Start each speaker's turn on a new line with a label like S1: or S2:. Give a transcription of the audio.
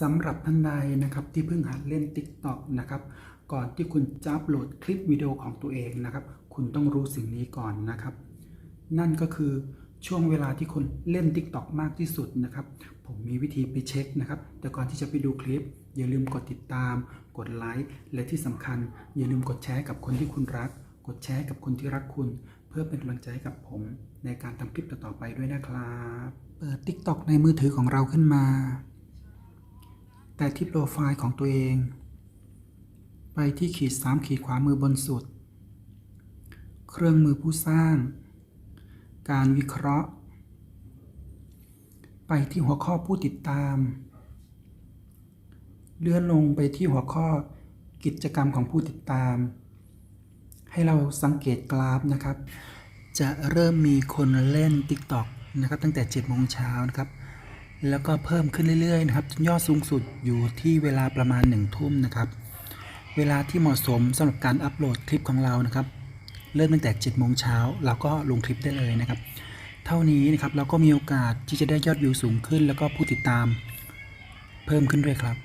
S1: สำหรับท่านใดนะครับที่เพิ่งหัดเล่น TikTok นะครับก่อนที่คุณจะอัปโหลดคลิปวิดีโอของตัวเองนะครับ คุณต้องรู้สิ่งนี้ก่อนนะครับ นั่นก็คือช่วงเวลาที่คุณเล่น TikTok มากที่สุดนะครับ ผมมีวิธีไปเช็คนะครับ แต่ก่อนที่จะไปดูคลิป อย่าลืมกดติดตาม กดไลค์และที่สำคัญ อย่าลืมกดแชร์กับคนที่คุณรัก กดแชร์กับคนที่รักคุณ เพื่อเป็นกำลังใจให้กับผม ในการทำคลิปต่อๆไปด้วยนะครับ เปิด TikTok ในมือถือของเราขึ้นมา แต่ที่โปรไฟล์ของตัวเอง ไปที่ขีด 3 ขีดขวามือบนสุด เครื่องมือผู้สร้าง การวิเคราะห์ ไปที่หัวข้อผู้ติดตาม เลื่อนลงไปที่หัวข้อกิจกรรมของผู้ติดตาม ให้เราสังเกตกราฟนะครับ จะเริ่มมีคนเล่น TikTok นะครับ ตั้งแต่7โมงเช้านะครับ แล้วก็เพิ่มขึ้นเรื่อยๆนะครับจนยอดสูงสุดอยู่ที่เวลาประมาณ1ทุ่มนะครับ เวลาที่เหมาะสมสำหรับการอัปโหลดคลิปของเรานะครับ เริ่มตั้งแต่7โมงเช้าเราก็ลงคลิปได้เลยนะครับ เท่านี้นะครับเราก็มีโอกาสที่จะได้ยอดวิวสูงขึ้น แล้วก็ผู้ติดตาม เพิ่มขึ้นด้วยครับ